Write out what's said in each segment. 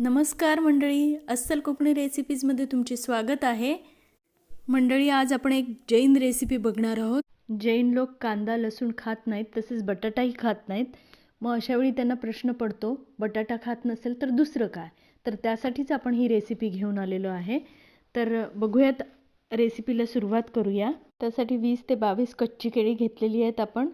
नमस्कार मंडळी अस्सल कोकणी रेसिपीजमध्ये तुमचे स्वागत आहे. मंडळी आज आपण एक जैन रेसिपी बघणार आहोत. जैन लोक कांदा लसूण खात नाहीत तसेच बटाटाही खात नाहीत. मग अशावेळी त्यांना प्रश्न पडतो बटाटा खात नसेल तर दुसरं काय? तर त्यासाठीच आपण ही रेसिपी घेऊन आलेलो आहे. तर बघूयात रेसिपीला सुरुवात करूया. त्यासाठी वीस ते बावीस कच्ची केळी घेतलेली आहेत आपण.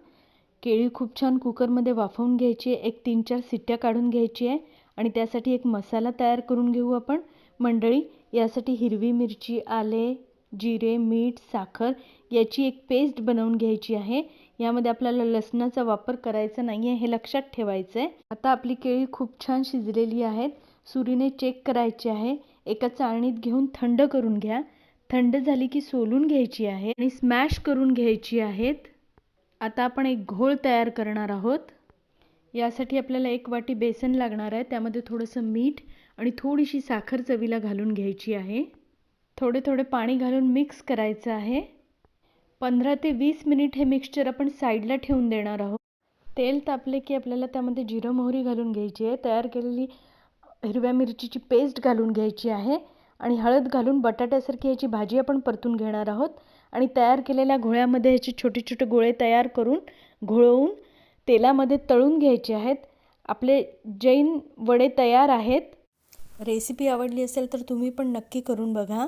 केळी खूप छान कुकरमध्ये वाफवून घ्यायची आहे. एक तीन चार सिट्ट्या काढून घ्यायची आहे. आणि त्यासाठी एक मसाला तयार करून घेऊ आपण. मंडळी यासाठी हिरवी मिरची आले जिरे मीठ साखर याची एक पेस्ट बनवून घ्यायची आहे. यामध्ये आपल्याला लसणाचा वापर करायचा नाही आहे हे लक्षात ठेवायचं आहे आता आपली केळी खूप छान शिजलेली आहेत. सुरीने चेक करायची आहे. एका चाळणीत घेऊन थंड करून घ्या. थंड झाली की सोलून घ्यायची आहे आणि स्मॅश करून घ्यायची आहेत. आता आपण एक घोळ तयार करणार आहोत. यासाठी आपल्याला एक वाटी बेसन लागणार आहे. त्यामध्ये थोडंसं मीठ आणि थोडीशी साखर चवीला घालून घ्यायची आहे. थोडे थोडे पाणी घालून मिक्स करायचं आहे. पंधरा ते वीस मिनिट हे मिक्सचर आपण साईडला ठेवून देणार आहोत. तेल तापले की आपल्याला त्यामध्ये जिरं मोहरी घालून घ्यायची आहे. तयार केलेली हिरव्या मिरचीची पेस्ट घालून घ्यायची आहे. आणि हळद घालून बटाट्यासारखी ह्याची भाजी आपण परतून घेणार आहोत. आणि तयार केलेल्या घोळ्यामध्ये ह्याचे छोटे छोटे गोळे तयार करून घोळवून तेलामध्ये तळून घ्यायचे आहेत. आपले जैन वडे तयार आहेत. रेसिपी आवडली असेल तर तुम्ही पण नक्की करून बघा.